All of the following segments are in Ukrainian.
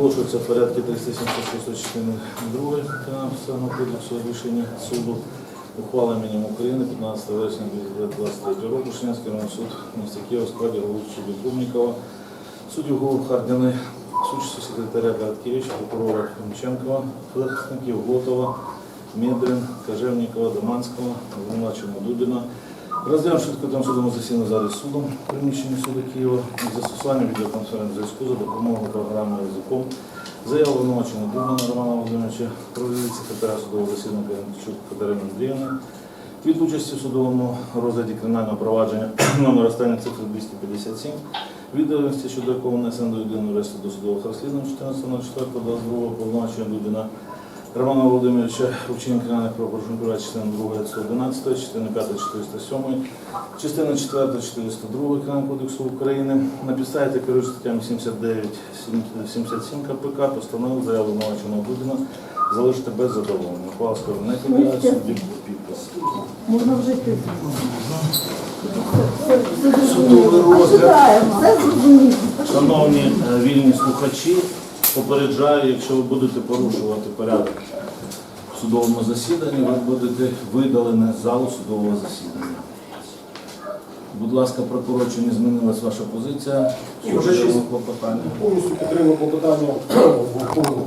Оголошується в порядку 376 частини 2 Кримінального кодексу рішення суду. Ухвала мінімум України 15 вересня 2023 року. Шинянський районний суд міста Києва складі голови суду Дубнікова, суддю Гулу Хардіни, судчого секретаря Короткевича, прокурора Хомченкова, захисників Глотова, Медрин, Кажевнікова, Доманського, обвинуваченого Дудіна. Розглянув швидкотим судовому засіданні в залі судом в приміщенні суду Києва із застосуванням відеоконференц-зв'язку за допомогою програми «Язиком». Заяву обвинуваченого Дубна Романа Володимировича, провели секретаря судового засідання Киренчук Катерини Андріївни. Від участі в судовому розгляді кримінального провадження номер останній цифри 257, відомості щодо якого внесено до єдиного реєстру досудових розслідувань 14.04.22 повноваження Дубіна Романа Володимировича вчинення кримінальних правопорушень права частини 2 111, частини 5 407, частини 4 402 Кримінального кодексу України на підставі та статтями 79 77 КПК постановив заяву обвинуваченого Дудина залишити без задоволення. Скоро не підлягає судді підпис. Можна вже йти. Судовий розгляд. Шановні е, вільні слухачі, попереджаю, якщо ви будете порушувати порядок в судовому засіданні, ви будете видалені з залу судового засідання. Будь ласка, прокурор, чи не змінилась ваша позиція? Ні, вже щось. Щодо клопотання. Повністю підтримую клопотання в повному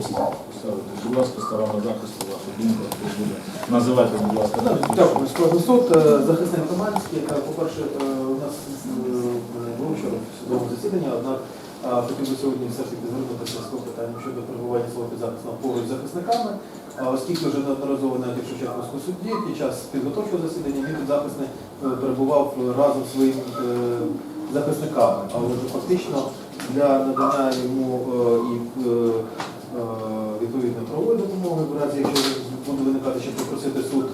Будь ласка, сторона захисту, ваша думка, хто буде. Називайте, будь ласка, Дякую, Складний суд. Е, Захисник Громадський, Е, по-перше, е, у нас е, було вчора в судовому засіданні, однак хотів би сьогодні все ж таки звернутися з питанням щодо перебування свого підзахисного поруч з захисниками, оскільки вже неодноразово навіть в Шевченківському суді під час підготовчого засідання мій підзахисний е, перебував разом зі своїми е, захисниками, але вже фактично для надання йому і е, відповідної правової допомоги, в разі якщо буде виникати, щоб попросити суд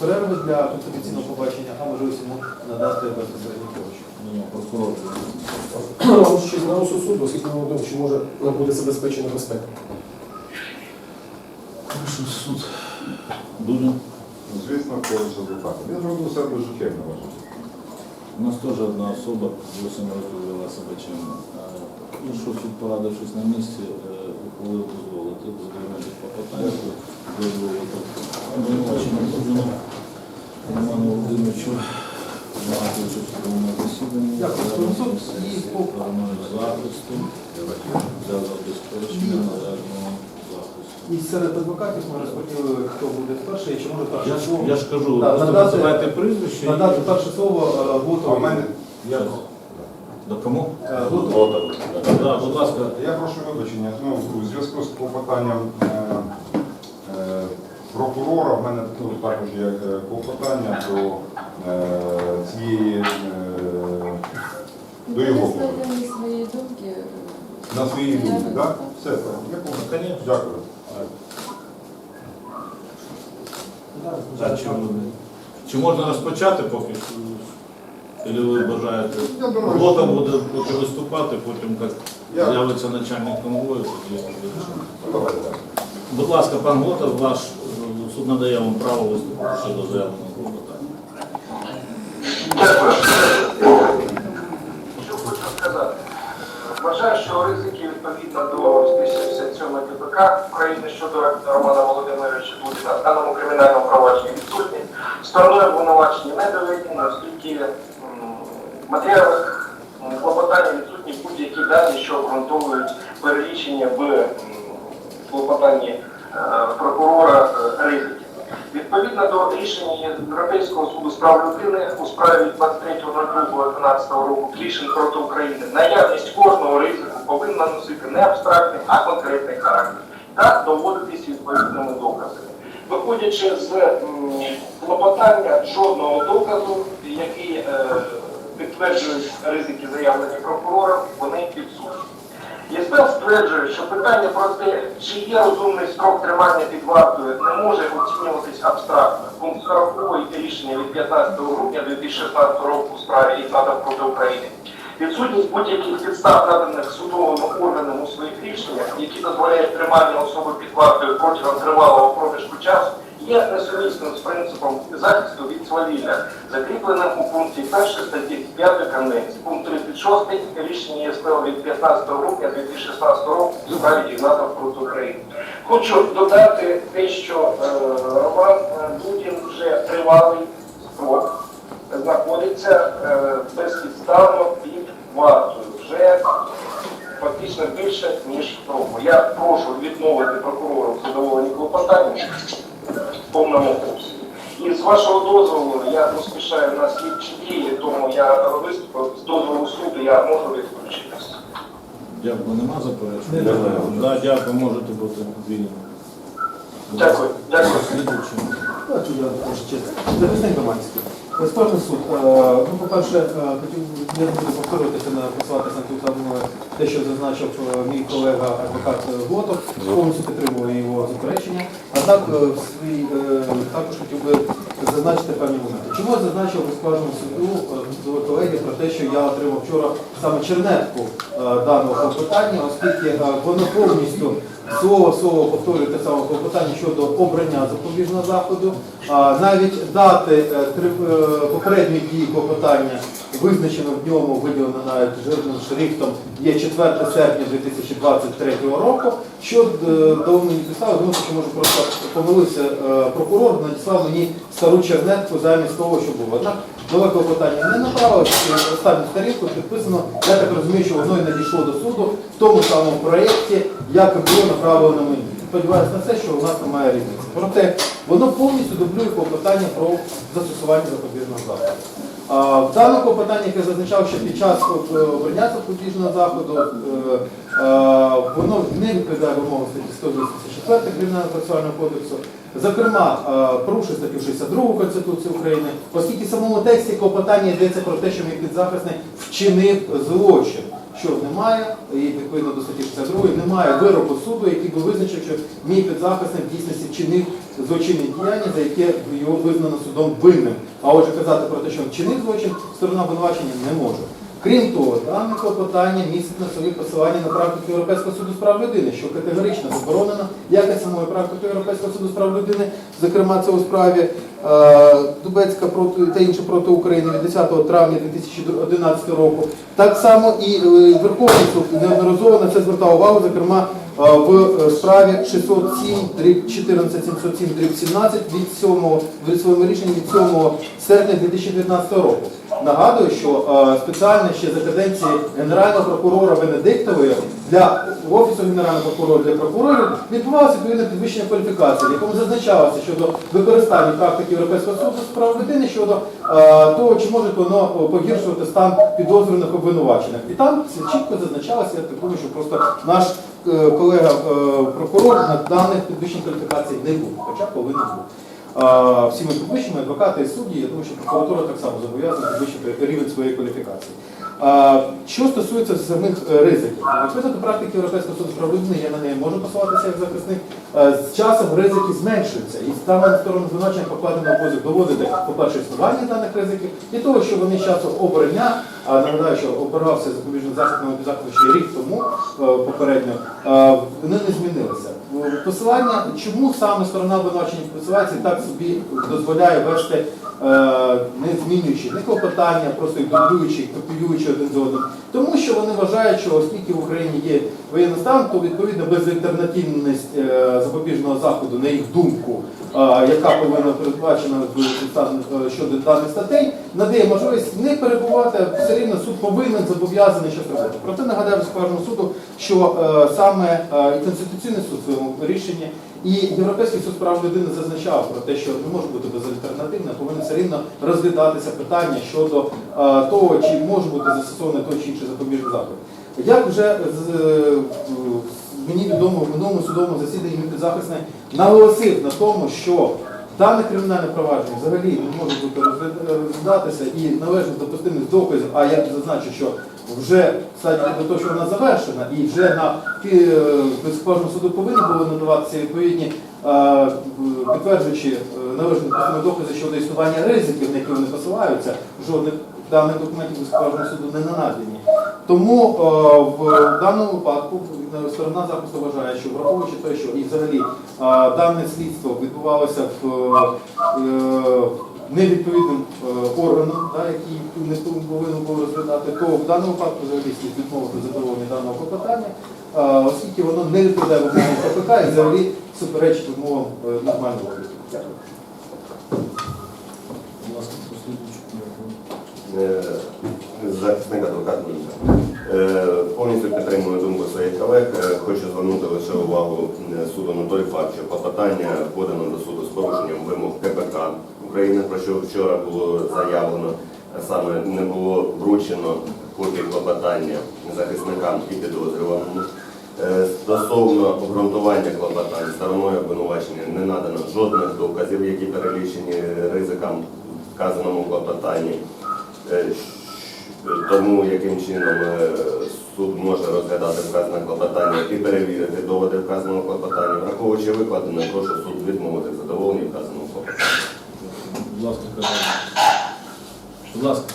перерви для конституційного побачення, а можливість йому надати безпосередньо помощь. Прокурор. Щось на суду, оскільки ми думаємо, чи може нам буде забезпечена безпека. Суд. Дудин. Звісно, поруч з адвокатом. Я зроблю все дуже чемно вважаю. У нас теж одна особа 8 років вела себе. Ну що, суд порадившись на місці, е, ухвалив дозволити клопотання, дозволити обвинувачення Дудину Роману Володимировичу Дякую. І для забезпечення належного захисту. І серед адвокатів ми розподілили, хто буде перший, чи може перше Я ж, слово. я ж кажу, Да, просто надати- називайте прізвище. і- Надати перше слово е, А в Готові. мене Я... До кому? Е, Да, будь ласка. я прошу вибачення. Ну, у зв'язку з клопотанням е, прокурора, в мене ну, також є е, клопотання до е, цієї е, до його. Думки. на своїй думці. Так? Все, так. Я Ну, Дякую. Чи, чи можна розпочати поки? Чи ви бажаєте? Що- буде поки виступати, потім як з'явиться начальник конвою. Будь ласка, пан Глота, ваш суд надає вам право виступити щодо заявленого клопотання. Що хочу сказати? Вважаю, що ризики відповідно до 267 КПК України щодо Романа Володимировича Дудіна в даному кримінальному провадженні відсутні. Стороною обвинувачення не доведено, оскільки в матеріалах клопотання відсутні будь-які дані, що обґрунтовують перелічення в клопотанні прокурора е, ризиків. Відповідно до рішення Європейського суду з прав людини у справі від 23.02.12 року Клішин проти України, наявність кожного ризику повинна носити не абстрактний, а конкретний характер та доводитись відповідними доказами. Виходячи з клопотання жодного доказу, який е, підтверджують ризики заявлені прокурором, вони відсутні. ЄСП стверджує, що питання про те, чи є розумний строк тримання під вартою, не може оцінюватись абстрактно. Пункт 40 рішення від 15 грудня 2016 року у справі Ігната проти України. Відсутність будь-яких підстав, наданих судовими органами у своїх рішеннях, які дозволяють тримання особи під вартою протягом тривалого проміжку часу, є несумісним з принципом захисту від свавілля, закріпленим у пункті 1 статті 5 Конвенції, пункт 36 рішення ЄСПО від 15 грудня 2016 року у справі Ігната проти України. Хочу додати те, що е, Роман е, Дудін вже тривалий строк знаходиться е, безпідставно під вартою. Вже фактично більше, ніж року. Я прошу відмовити прокурору в задоволенні клопотання в повному курсі. І з вашого дозволу я поспішаю на слідчі дії, тому я виступив з дозволу суду, я можу відключитися. Дякую, нема заперечень? Не. Да, дякую, можете бути вільні. Дякую. Дякую. Слідуючий. Давайте я трошки чесно. Захисник громадський. Скаржний суд. Е, Ну, по-перше, е, хотів не буду повторюватися на посилатися на саму те, що зазначив е, мій колега адвокат е, Глотов, повністю підтримую його заперечення. Е, свій, е, також хотів би зазначити певні моменти. Чому я зазначив у скаржному суду е, колеги про те, що я отримав вчора саме чернетку е, даного клопотання, оскільки е, воно повністю слово слово повторює те саме клопотання щодо обрання запобіжного заходу. Навіть дати е, е, попередньої дії клопотання визначено в ньому, виділено навіть жирним шрифтом, є 4 серпня 2023 року. Що е, до мені підстави, думаю, що може просто помилився прокурор, надіслав мені стару чернетку замість того, що було. Нове клопотання не направилось, останню сторінку підписано, я так розумію, що воно і надійшло до суду в тому самому проєкті, як і було направлено мені. Сподіваюся на це, що у нас немає різниці. Проте воно повністю дублює клопотання про застосування запобіжного заходу. В даному клопотанні, яке зазначав, що під час е, обрання запобіжного заходу е, е, воно не відповідає вимогам статті 124 Кримінального процесуального кодексу. Зокрема, порушує статтю 62 Конституції України, оскільки в самому тексті клопотання йдеться про те, що мій підзахисний вчинив злочин що немає, і відповідно до статті 62 немає вироку суду, який би визначив, що мій підзахисник в дійсності вчинив злочинне діяння, за яке його визнано судом винним. А отже, казати про те, що вчинив злочин, сторона обвинувачення не може. Крім того, дане клопотання містить на собі посилання на практику Європейського суду з прав людини, що категорично заборонено, як і самою практикою Європейського суду з прав людини, зокрема це у справі е, Дубецька проти та інше проти України від 10 травня 2011 року. Так само і е, Верховний суд неодноразово на це звертав увагу, зокрема в е, справі 607 дріб 14 707 дріб 17 від 7 від своєму рішенні від 7 серпня 2019 року. Нагадую, що е, спеціально ще за каденції генерального прокурора Венедиктової для офісу генерального прокурора для прокурорів відбувалося відповідне підвищення кваліфікації, в якому зазначалося щодо використання практики Європейського суду з прав людини щодо е, того, чи може воно погіршувати стан підозрюваних обвинувачених. І там чітко зазначалося, я так думаю, що просто наш е, колега прокурор на даних підвищень кваліфікацій не був, хоча повинен був. Всі ми підвищимо, адвокати і судді, я думаю, що прокуратура так само зобов'язана підвищити рівень своєї кваліфікації. Що стосується самих е, ризиків, відповідно до практики Європейського суду з я на неї можу посилатися як захисник, е, з часом ризики зменшуються. І саме сторону звинувачення покладено обов'язок доводити, по-перше, існування даних ризиків, і того, що вони з часу обрання, а нагадаю, що обирався запобіжний захід заходу ще рік тому е, попередньо, вони не змінилися. Посилання, чому саме сторона обвинувачення і так собі дозволяє вести, не змінюючи не клопотання, просто дублюючи, копіюючи один з одним. Тому що вони вважають, що оскільки в Україні є воєнний стан, то відповідно безальтернативність е, запобіжного заходу, на їх думку, е, яка повинна передбачена е, щодо даних статей, надає можливість не перебувати, все рівно суд повинен зобов'язаний щось робити. Проте нагадаю скажемо суду, що е, саме е, і Конституційний суд в своєму рішенні і Європейський суд прав людини зазначав про те, що не може бути безальтернативно, повинно все рівно розглядатися питання щодо е, того, чи може бути застосований той чи інший запобіжний заход. Як вже з, е, мені відомо в минулому судовому засіданні мій наголосив на тому, що Дане кримінальне провадження взагалі не може бути розгляд- розглядатися і належно допустимих доказів, а я зазначу, що вже стадія до того, що вона завершена, і вже на кожному суду повинні були надаватися відповідні е, підтверджуючи е, докази щодо існування ризиків, на які вони посилаються, жодних даних документів безкарного суду не надані. Тому е, в даному випадку е, сторона захисту вважає, що враховуючи те, що і взагалі дане слідство відбувалося в е, невідповідним е, органом, да, який не повинен був розглядати, то в даному випадку взагалі слід відмовити задоволення даного клопотання, оскільки воно не відповідає вимогам КПК і взагалі суперечить вимогам е, нормального обліку. Дякую. Будь ласка. Е, захисник адвокат Мінка. Е, Повністю підтримую думку своїх колег. Е, Хочу звернути лише увагу е, суду на той факт, що клопотання подано до суду з порушенням вимог КПК України, про що вчора було заявлено, саме не було вручено копії клопотання захисникам і підозрюваному. Е, Стосовно обґрунтування клопотань стороною обвинувачення не надано жодних доказів, які перелічені ризикам вказаному клопотанні. Е, Тому яким чином е, суд може розглядати вказане клопотання і перевірити доводи вказаного клопотання, враховуючи викладене, прошу суд відмовити в задоволенні вказаного. Будь ласка. Будь ласка.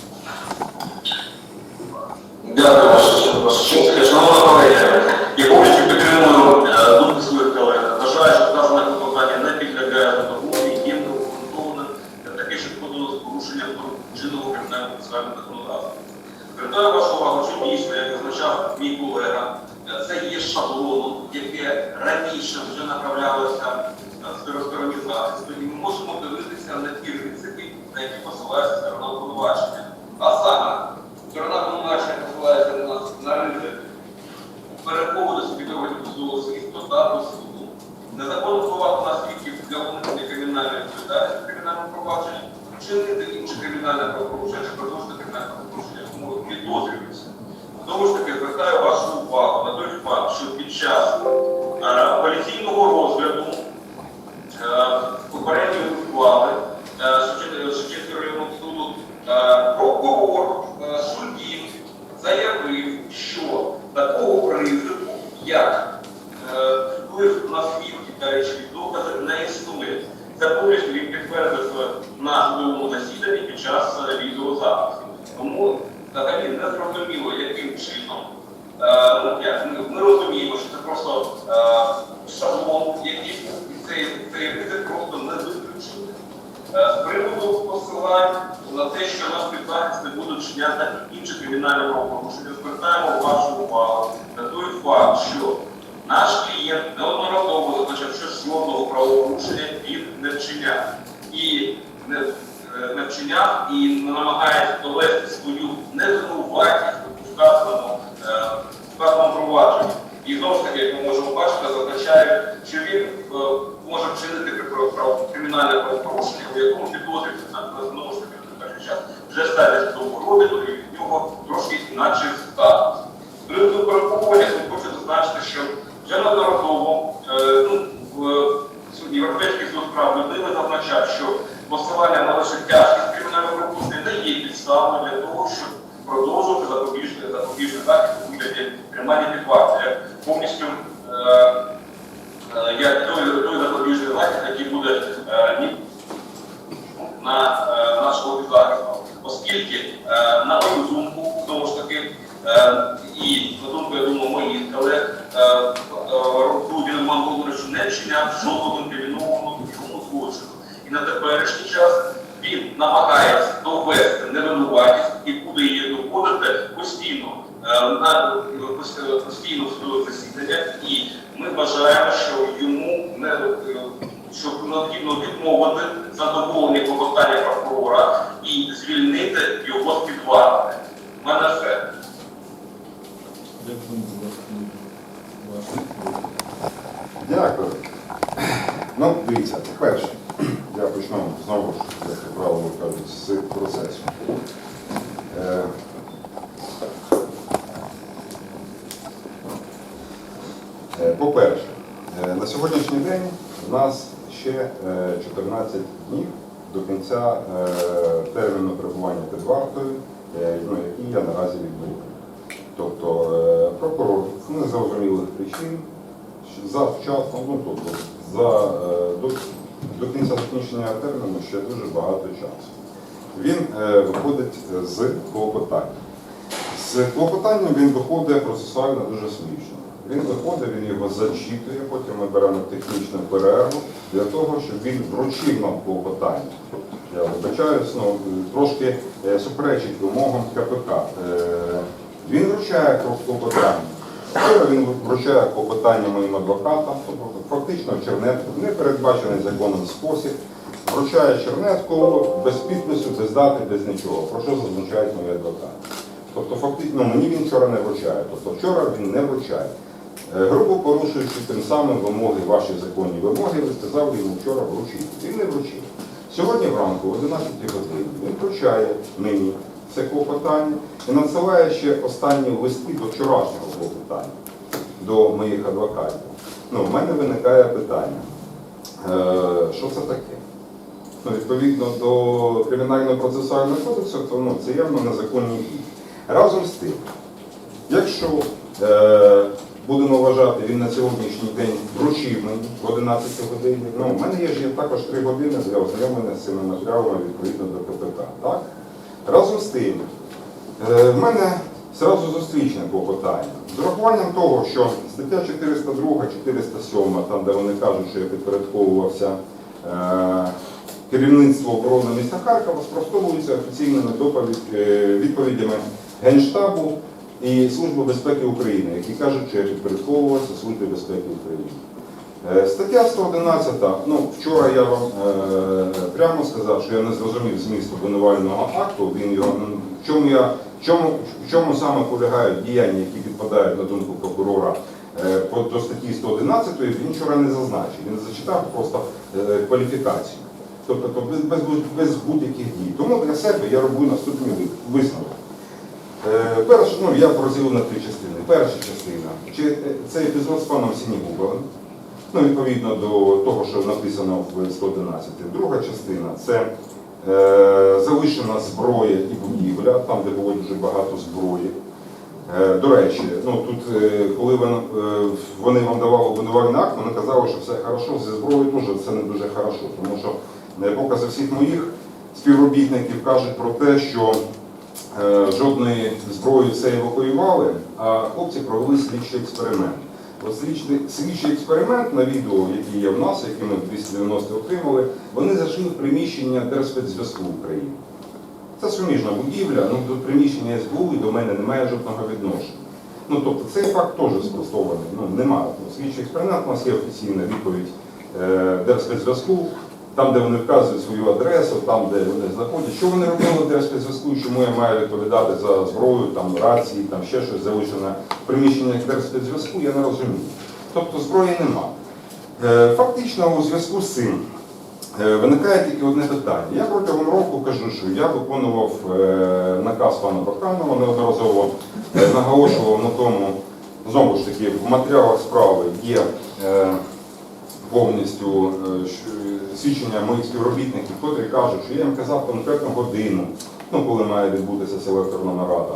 Ми, ми розуміємо, що це просто е, шаблон, який цей, ризик просто не виключений. Е, З приводу посилань на те, що нас підзахисти будуть вчиняти інші кримінальні правопорушення, звертаємо вашу увагу на той факт, що наш клієнт неодноразово зазначав, що жодного правопорушення він не вчиняв. І не, е, не вчиняв і намагається довести свою невинуватість у вказаному, вказаному провадженні. І знову ж таки, як ми можемо бачити, зазначає, що він е, може вчинити кримінальне правопорушення, у якому підозрюється знову ж таки на перший час вже стадія судового розгляду, і від нього трошки інакший статус. З приводу переховування хочу зазначити, що вже неодноразово е, ну, в суд- Європейський суд прав людини зазначав, що посилання на лише тяжкість кримінального правопорушення не є підставою для того, щоб продовжувати запобіжний запобіжний захід у вигляді тримання під вартою. Як повністю е, е, як той, той запобіжний захід, який буде е, ні- на е, нашого захисту. Оскільки, е, на мою думку, знову ж таки, е, і на думку, я думаю, моїх колег, е, е, Рудін Роман Володимирович не вчиняв жодного інкримінованого йому злочину. І на теперішній час він намагається довести невинуватість і буде її доводити постійно е, на пос- постійно в судових засіданнях. І ми вважаємо, що йому не е, що необхідно відмовити задоволення клопотання прокурора і звільнити його з під варти. У мене все. Дякую, будь ласка. Ваш. Дякую. Ну, дивіться, по-перше, я почну знову ж, як правило кажуть, з процесу. Е, е, По-перше, е, на сьогоднішній день у нас ще е, 14 днів до кінця е, терміну перебування під вартою, е, ну, який я наразі відбув. Тобто е, прокурор з незрозумілих причин завчасно, ну тобто за, е, до, до кінця закінчення терміну ще дуже багато часу. Він е, виходить з клопотання. З клопотанням він виходить процесуально дуже смішно. Він виходить, він його зачитує, потім ми беремо технічну перерву для того, щоб він вручив нам клопотання. Я вибачаюсь, ну, трошки е, суперечить вимогам КПК. Е, Він вручає клопотання. Вчора він вручає клопотання моїм адвокатам, фактично чернетку, не передбачений законом спосіб. Вручає чернетку без підпису, без дати, без нічого. Про що зазначають мої адвокати? Тобто, фактично, мені він вчора не вручає. Тобто вчора він не вручає. Е, Грубо порушуючи тим самим вимоги, ваші законні вимоги, ви сказали йому вчора вручити. Він не вручив. Сьогодні вранку, о 11 годині, він вручає мені це клопотання і надсилає ще останні листи до вчорашнього клопотання, до моїх адвокатів. Ну, в мене виникає питання, е, що це таке? Ну, відповідно до кримінального процесуального кодексу, то ну, це явно незаконні дії. Разом з тим, якщо е, будемо вважати, він на сьогоднішній день вручив в 11 годині, ну, в мене є ж є також 3 години для ознайомлення з цими матеріалами відповідно до КПК. Так? Разом з тим, е, в мене зразу зустрічне клопотання. З урахуванням того, що стаття 402, 407, там, де вони кажуть, що я підпорядковувався е, керівництво оборони міста Харкова, спростовуються офіційними доповідь, е, відповідями Генштабу і Служби безпеки України, які кажуть, що я підпорядковувався Службі безпеки України. Е, Стаття 111, ну вчора я вам е, прямо сказав, що я не зрозумів зміст обвинувального акту. Він його ну, в чому я в чому, в чому саме полягають діяння, які підпадають на думку прокурора е, до статті 111, він вчора не зазначив. Він зачитав просто кваліфікацію. Тобто без, без, без будь-яких дій. Тому для себе я роблю наступний ви- висновок. Е, Перше, ну я розділив на три частини. Перша частина чи е, це епізод з паном Сінігубовим, ну, відповідно до того, що написано в 111. Друга частина це е, залишена зброя і будівля, там, де було дуже багато зброї. Е, До речі, ну тут, е, коли вони, е, вони вам давали обвинувальний акт, вони казали, що все хорошо, зі зброєю теж це не дуже хорошо, тому що покази всіх моїх співробітників кажуть про те, що жодної зброї все евакуювали, а хлопці провели слідчий експеримент. От слідчий, слідчий експеримент на відео, який є в нас, який ми в 290 отримали, вони зайшли в приміщення Держспецзв'язку України. Це суміжна будівля, ну до приміщення СБУ і до мене немає жодного відношення. Ну тобто цей факт теж спростований. Ну немає. Слідчий експеримент у нас є офіційна відповідь е, Держспецзв'язку, там, де вони вказують свою адресу, там, де вони знаходять. Що вони робили в Держспецзв'язку, чому я маю відповідати за зброю, там рації, там ще щось залишене в приміщеннях Держспецзв'язку, я не розумію. Тобто зброї нема. Е, Фактично у зв'язку з цим Е, Виникає тільки одне питання. Я протягом року кажу, що я виконував е, наказ пана Баканова, неодноразово наголошував на тому, знову ж таки, в матеріалах справи є повністю е, свідчення моїх співробітників, котрі кажуть, що я їм казав конкретну годину, ну, коли має відбутися селекторна нарада.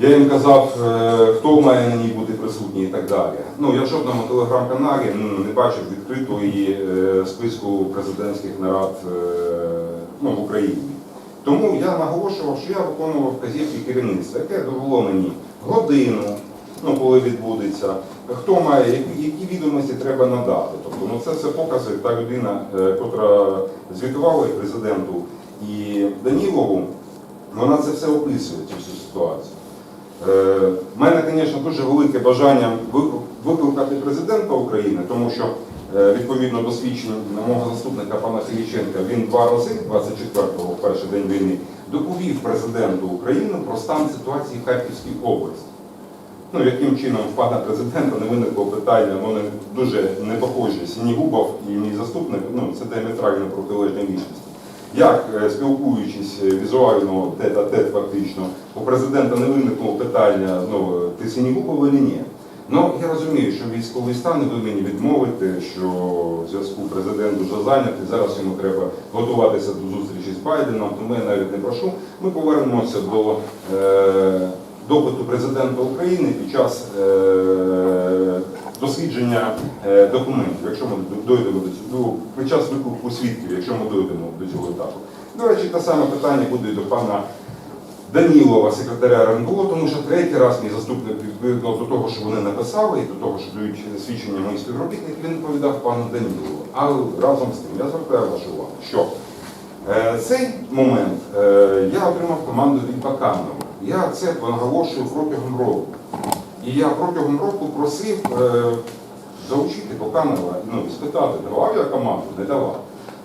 Я їм казав, е, хто має на ній бути присутній і так далі. Ну, я в жодному телеграм-каналі ну, не бачив відкритої е, списку президентських нарад ну, в Україні. Тому я наголошував, що я виконував вказівки керівництва, яке довело мені годину, ну, коли відбудеться, хто має, які, відомості треба надати. Тобто, ну, це все покази та людина, е, котра звітувала і президенту і Данілову, вона це все описує, цю всю ситуацію. Е, У мене, звісно, дуже велике бажання викликати президента України, тому що е, відповідно до свідчень мого заступника пана Сіліченка, він два рази, 24-го, в перший день війни, доповів президенту України про стан ситуації в Харківській області. Ну, яким чином в пана президента не виникло питання, вони дуже не похожі, Сінігубов і мій заступник, ну, це диаметрально протилежні лічності. Як е, спілкуючись е, візуально тет-а-тет фактично, у президента не виникло питання, ну, ти Сінігубов чи ні? Ну, я розумію, що військовий стан, ви мені відмовите, що в зв'язку президент дуже зайнятий, зараз йому треба готуватися до зустрічі з Байденом, тому я навіть не прошу. Ми повернемося до е, допиту президента України під час е, дослідження е, документів, якщо ми дойдемо до цього, під час виклику свідків, якщо ми дойдемо до цього етапу. До речі, те саме питання буде до пана Данілова, секретаря РНБО, тому що третій раз мій заступник відповідно до того, що вони написали, і до того, що дають свідчення моїх співробітників, він відповідав пану Данілову. Але разом з тим я звертаю вашу увагу, що е, цей момент е, я отримав команду від Баканова. Я це наголошую протягом року. І я протягом року просив е, залучити Баканова, ну, і спитати, давав я команду, не давав.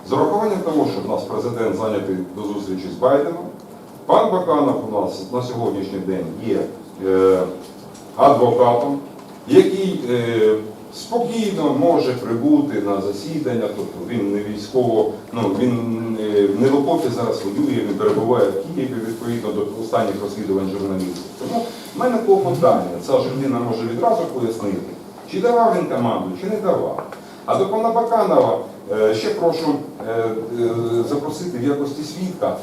З урахуванням того, що в нас президент зайнятий до зустрічі з Байденом, пан Баканов у нас на сьогоднішній день є е, адвокатом, який е, спокійно може прибути на засідання, тобто він не військово, ну він е, не в окопі зараз воює, він перебуває в Києві відповідно до останніх розслідувань журналістів. Тому в мене клопотання, ця людина може відразу пояснити, чи давав він команду, чи не давав. А до пана Баканова е, ще прошу е, запросити в якості свідка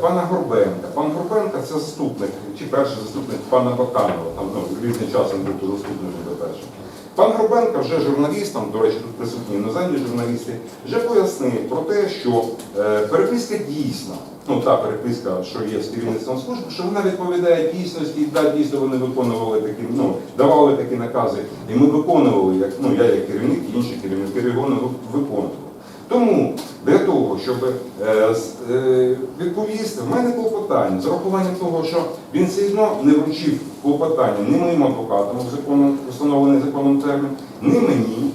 пана Горбенка. Пан Горбенка це заступник, чи перший заступник пана Баканова, там ну, різний час він був заступником до першого. Пан Горбенко вже журналістам, до речі, тут присутні іноземні журналісти, вже пояснив про те, що е, переписка дійсна, ну та переписка, що є з керівництвом служби, що вона відповідає дійсності, і так дійсно вони виконували такі, ну, давали такі накази, і ми виконували, як ну я як керівник, і інші керівники регіону виконували. Тому для того, щоб е, е, відповісти, в мене клопотання з урахуванням того, що він все одно не вручив клопотання ні моїм адвокатам встановлений законом термін, ні мені.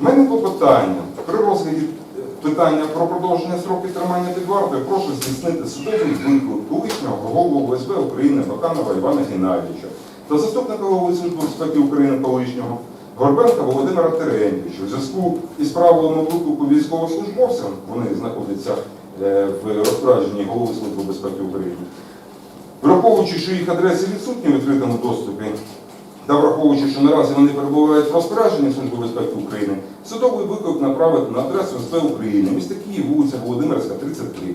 В мене клопотання при розгляді е, питання про продовження строків тримання під вартою прошу здійснити судовий виклик колишнього голову ОСБ України Баканова Івана Геннадійовича та заступника голови Служби безпеки України колишнього Горбенка Володимира Терентьовича. У зв'язку із правилами виклику військовослужбовцям, вони знаходяться е, в розпорядженні голови Служби безпеки України, враховуючи, що їх адреси відсутні в відкритому доступі, та враховуючи, що наразі вони перебувають в розпорядженні Служби безпеки України, судовий виклик направити на адресу СБ України, місто Київ, вулиця Володимирська, 33.